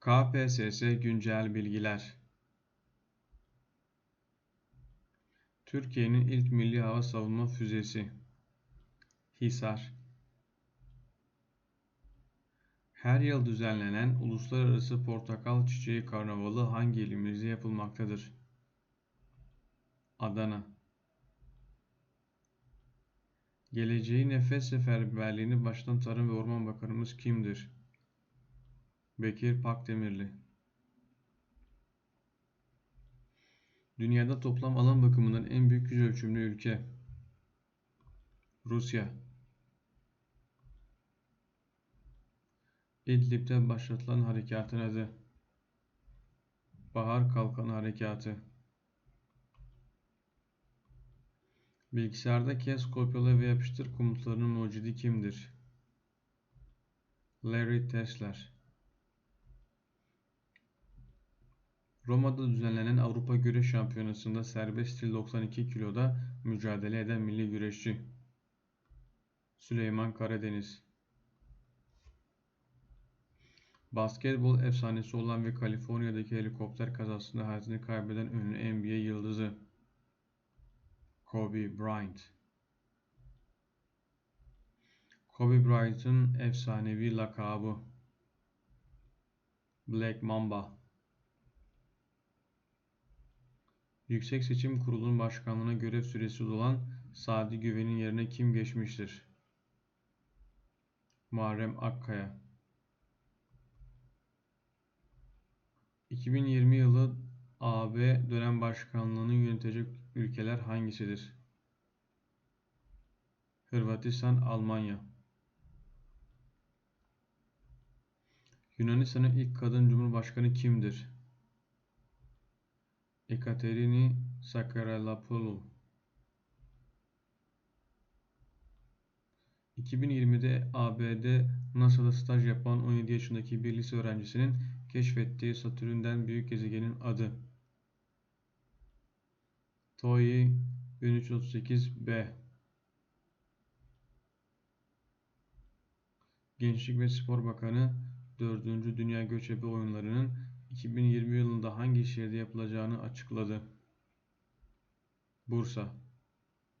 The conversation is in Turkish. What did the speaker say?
KPSS güncel bilgiler. Türkiye'nin ilk milli hava savunma füzesi. Hisar. Her yıl düzenlenen Uluslararası Portakal Çiçeği Karnavalı hangi ilimizde yapılmaktadır? Adana. Geleceği nefes seferberliğini baştan Tarım ve Orman Bakanımız kimdir? Bekir Pakdemirli. Dünyada toplam alan bakımından en büyük yüz ölçümlü ülke. Rusya. İdlib'de başlatılan harekatın adı. Bahar Kalkanı Harekatı. Bilgisayarda kes, kopyala ve yapıştır komutlarının mucidi kimdir? Larry Tesler. Roma'da düzenlenen Avrupa Güreş Şampiyonası'nda serbest stil 92 kiloda mücadele eden milli güreşçi. Süleyman Karadeniz. Basketbol efsanesi olan ve Kaliforniya'daki helikopter kazasında hayatını kaybeden ünlü NBA yıldızı. Kobe Bryant. Kobe Bryant'ın efsanevi lakabı Black Mamba. Yüksek Seçim Kurulu'nun başkanlığına görev süresi dolan Sadi Güven'in yerine kim geçmiştir? Muharrem Akkaya 2020 yılı AB dönem başkanlığını yönetecek ülkeler hangisidir? Hırvatistan, Almanya. Yunanistan'ın ilk kadın cumhurbaşkanı kimdir? Ekaterini Sakaralapoulou 2020'de ABD NASA'da staj yapan 17 yaşındaki bir lise öğrencisinin keşfettiği Satürn'den büyük gezegenin adı TOEI 1338b Gençlik ve Spor Bakanı 4. Dünya Göçebe Oyunları'nın 2020 yılında hangi şehirde yapılacağını açıkladı. Bursa